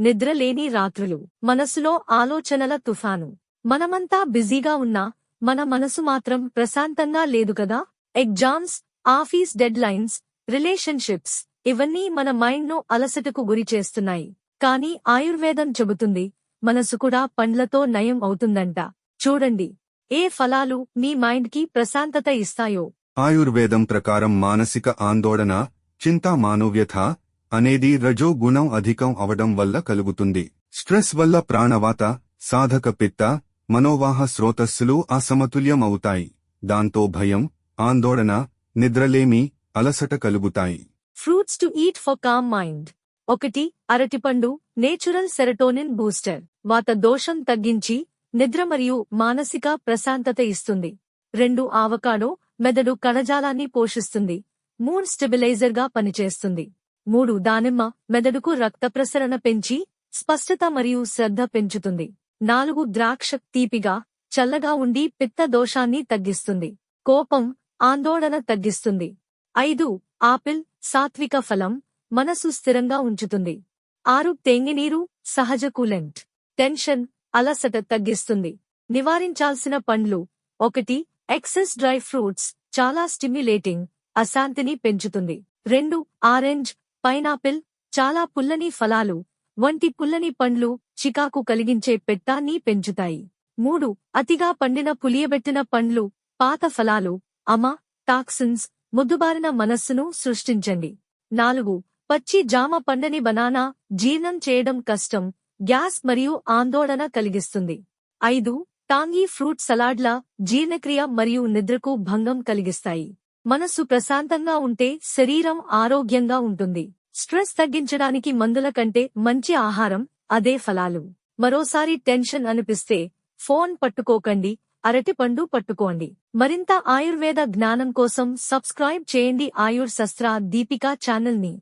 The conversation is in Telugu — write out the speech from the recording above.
నిద్రలేని రాత్రులు మనసులో ఆలోచనల తుఫాను. మనమంతా బిజీగా ఉన్నా మన మనసు మాత్రం ప్రశాంతంగా లేదు కదా? Exams office deadlines relationships ఇవన్నీ మన మైండ్ను అలసటకు గురి చేస్తున్నాయి. కానీ ఆయుర్వేదం చెబుతుంది మనసు కూడా పండ్లతో నయం అవుతుందంట. చూడండి ఏ ఫలాలు మీ మైండ్కి ప్రశాంతత ఇస్తాయో. ఆయుర్వేదం ప్రకారం మానసిక ఆందోళన చింతా మానవ్యథ అనేది రజో గుణం అధికం అవడం వల్ల కలుగుతుంది. స్ట్రెస్ వల్ల ప్రాణవాత సాధక పిత్త మనోవాహ స్రోతస్సులు అసమతుల్యం అవుతాయి దాంతో భయం ఆందోళన నిద్రలేమి అలసట కలుగుతాయి. Fruits to eat for calm mind. ఒకటి అరటిపండు నేచురల్ సెరటోనిన్ బూస్టర్. వాత దోషం తగ్గించి నిద్ర మరియు మానసిక ప్రశాంతత ఇస్తుంది. రెండు ఆవకాడో మెదడు కణజాలాన్ని పోషిస్తుంది. మూడ్ స్టెబిలైజర్గా పనిచేస్తుంది. మూడు దానిమ్మ మెదడుకు రక్త ప్రసరణ పెంచి స్పష్టత మరియు శ్రద్ధ పెంచుతుంది. నాలుగు ద్రాక్ష తీపిగా చల్లగా ఉండి పిత్త దోషాన్ని తగ్గిస్తుంది. కోపం ఆందోళన తగ్గిస్తుంది. ఐదు ఆపిల్ సాత్విక ఫలం మనసు స్థిరంగా ఉంచుతుంది. ఆరు తేంగినీరు సహజ కూలెంట్. టెన్షన్ అలసట తగ్గిస్తుంది. నివారించాల్సిన పండ్లు. ఒకటి ఎక్సెస్ డ్రై ఫ్రూట్స్. చాలా స్టిమ్యులేటింగ్ అశాంతిని పెంచుతుంది. రెండు ఆరెంజ్ పైనాపిల్ చాలా పుల్లని ఫలాలు వంటి పుల్లని పండ్లు చికాకు కలిగించే పెట్టాన్ని పెంచుతాయి. మూడు అతిగా పండిన పులియబెట్టిన పండ్లు పాత ఫలాలు అమ టాక్సిన్స్ ముద్దుబారిన మనస్సును సృష్టించండి. నాలుగు పచ్చి జామ పండని బనానా జీర్ణం చేయడం కష్టం గ్యాస్ మరియు ఆందోళన కలిగిస్తుంది. ఐదు టాంగీ ఫ్రూట్ సలాడ్ల జీర్ణక్రియ మరియు నిద్రకు భంగం కలిగిస్తాయి. మనస్సు ప్రశాంతంగా ఉంటే శరీరం ఆరోగ్యంగా ఉంటుంది. స్ట్రెస్ తగ్గించడానికి మందుల కంటే మంచి ఆహారం అదే ఫలాలు. మరోసారి టెన్షన్ అనిపిస్తే ఫోన్ పట్టుకోకండి అరటిపండు పట్టుకోండి. మరింత ఆయుర్వేద జ్ఞానం కోసం సబ్స్క్రైబ్ చేయండి ఆయుర్ శస్త్ర దీపికా ఛానల్ని.